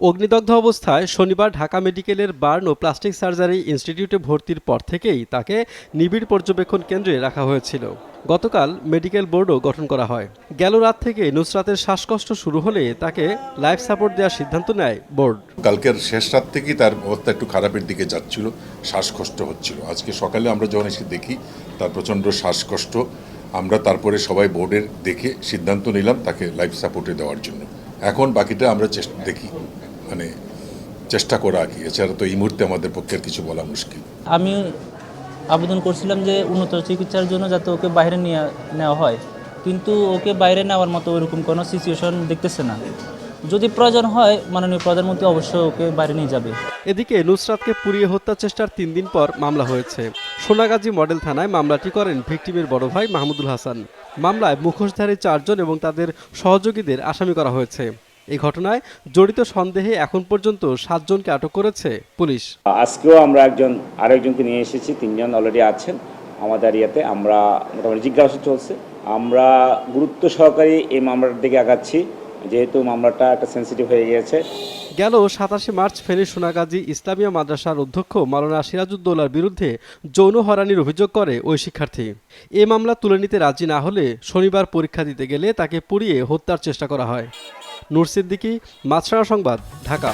অগ্নিদগ্ধ অবস্থায় শনিবার ঢাকা মেডিকেলের বার্ন ও প্লাস্টিক সার্জারি ইনস্টিটিউটে ভর্তির পর থেকেই তাকে নিবিড় পর্যবেক্ষণ কেন্দ্রে রাখা হয়েছিল। গতকাল মেডিকেল বোর্ডও গঠন করা হয়। গেল রাত থেকে নুসরাতের শ্বাসকষ্ট শুরু হলে তাকে লাইফ সাপোর্ট দেওয়ার সিদ্ধান্ত নেয় বোর্ড। কালকের শেষ রাত থেকেই তার অবস্থা একটু খারাপের দিকে যাচ্ছিল, শ্বাসকষ্ট হচ্ছিল। আজকে সকালে আমরা যখন এসে দেখি, তার প্রচণ্ড শ্বাসকষ্ট আমরা তারপরে সবাই বোর্ডের দেখে সিদ্ধান্ত নিলাম তাকে লাইফ সাপোর্টে দেওয়ার জন্য। এখন বাকিটা আমরা চেষ্টা দেখি। মানে চেষ্টা করা আর কি। এছাড়া তো এই মুহূর্তে আমাদের পক্ষে কিছু বলা মুশকিল। আমি আবেদন করছিলাম যে উন্নত চিকিৎসার জন্য যাতে ওকে বাইরে নিয়ে নেওয়া হয়। কিন্তু ওকে বাইরে নেওয়ার মতো ওরকম কোনো সিচুয়েশন দেখতেছে না। যদি প্রয়োজন হয় মাননীয় প্রধানমন্ত্রী অবশ্যই ওকে বাইরে নিয়ে যাবে। এদিকে নুসরাতকে পুড়িয়ে হত্যা চেষ্টার তিন দিন পর মামলা হয়েছে। সোনাগাজী মডেল থানায় মামলাটি করেন ভিকটিমের বড় ভাই মাহমুদুল হাসান। মামলায় মুখোশধারী চারজন এবং তাদের সহযোগীদের আসামি করা হয়েছে। এই ঘটনায় জড়িত সন্দেহে এখন পর্যন্ত সাতজনকে আটক করেছে পুলিশ। আজকেও আমরা একজন আরেকজনকে নিয়ে এসেছি তিনজন অলরেডি আছেন। আমাদের ইয়েতে আমরা মোটামুটি জিজ্ঞাসা চলছে। আমরা গুরুত্ব সহকারে এই মামলার দিকে আগাচ্ছি। যেহেতু মামলাটা একটা সেন্সিটিভ হয়ে গিয়েছে। গেল সাতাশে মার্চ ফেনী সোনাগাজী ইসলামিয়া মাদ্রাসার অধ্যক্ষ মাওলানা সিরাজুদ্দৌলার বিরুদ্ধে যৌন হরানির অভিযোগ করে ওই শিক্ষার্থী। এ মামলা তুলে নিতে রাজি না হলে শনিবার পরীক্ষা দিতে গেলে তাকে পুড়িয়ে হত্যার চেষ্টা করা হয়। নুরসিদ্দিকি সিদ্দিকী সংবাদ, ঢাকা।